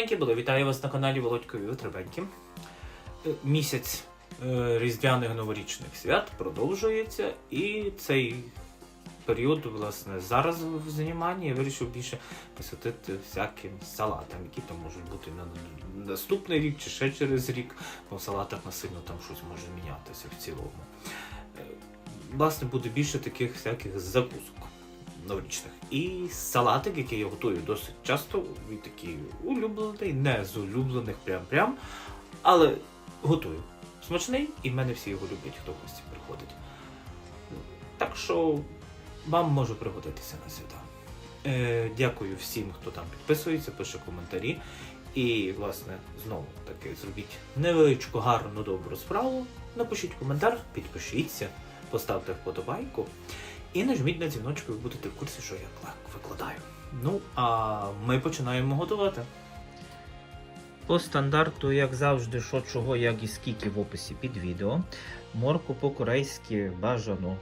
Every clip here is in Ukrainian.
Вітаю вас на каналі Володькові Витребеньки. Е, Місяць е, різдвяних новорічних свят продовжується, і цей період, власне, зараз в зніманні я вирішив більше посвятити всяким салатам, які там можуть бути на наступний рік чи ще через рік, бо в салатах насильно там щось може мінятися в цілому. Е, Власне, буде більше таких всяких закусок новорічних. І салатик, який я готую досить часто, він такий улюблений, не з улюблених прям-прям, але готую. Смачний, і в мене всі його люблять, хто в гості приходить. Так що вам може пригодитися на свята. Е, дякую всім, хто там підписується, пише коментарі. І, власне, знову таки зробіть невеличку, гарну, добру справу. Напишіть коментар, підпишіться, поставте вподобайку. І нажміть на дзвіночок, ви будете в курсі, що я викладаю. Ну, а ми починаємо готувати. По стандарту, як завжди, що чого, як і скільки в описі під відео. Морку по-корейськи бажано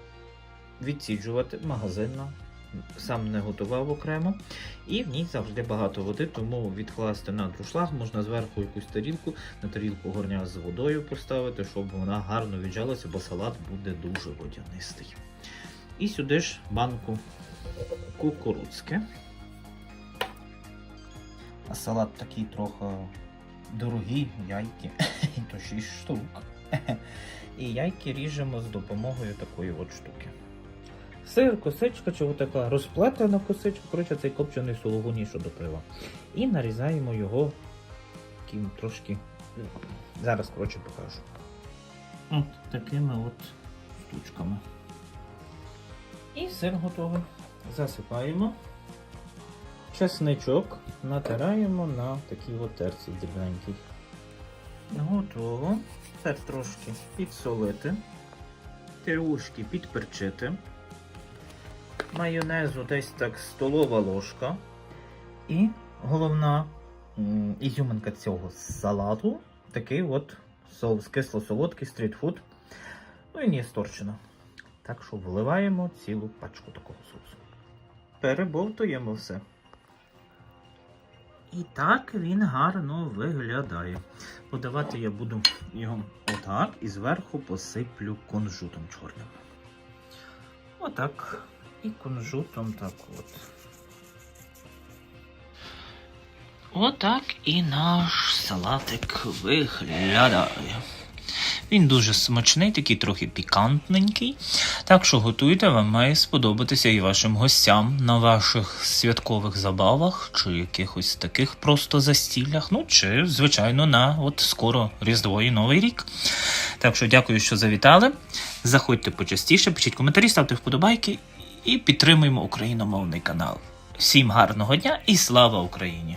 відсіджувати магазинно. Сам не готував окремо. І в ній завжди багато води, тому відкласти на друшлаг можна зверху якусь тарілку, на тарілку горня з водою поставити, щоб вона гарно віджалася, бо салат буде дуже водянистий. І сюди ж банку кукурудзки. А салат такий трохи дорогий, яйки, то 6 штук. І яйки ріжемо з допомогою такої от штуки. Сир, косичка, чи така розплетена косичка, коротше, цей копчений сулугуні, що до. І нарізаємо його таким трошки. Зараз, коротше, покажу. От такими от штучками. І сир готовий. Засипаємо. Чесничок натираємо на такій от терці дрібненькій. Готово. Тепер трошки підсолити, трішки підперчити. Майонезу десь так столова ложка. І головна ізюминка цього салату такий от соус кисло-солодкий стрітфуд. Ну і не сторчено. Так що вливаємо цілу пачку такого соусу. Перебовтуємо все. І так він гарно виглядає. Подавати я буду його отак і зверху посиплю кунжутом чорним. Отак. І кунжутом так от. Отак і наш салатик виглядає. Він дуже смачний, такий трохи пікантненький. Так що готуйте, вам має сподобатися і вашим гостям на ваших святкових забавах, чи якихось таких просто застіллях, ну чи, звичайно, на от скоро Різдво і Новий рік. Так що дякую, що завітали. Заходьте почастіше, пишіть коментарі, ставте вподобайки і підтримуємо україномовний канал. Всім гарного дня і слава Україні!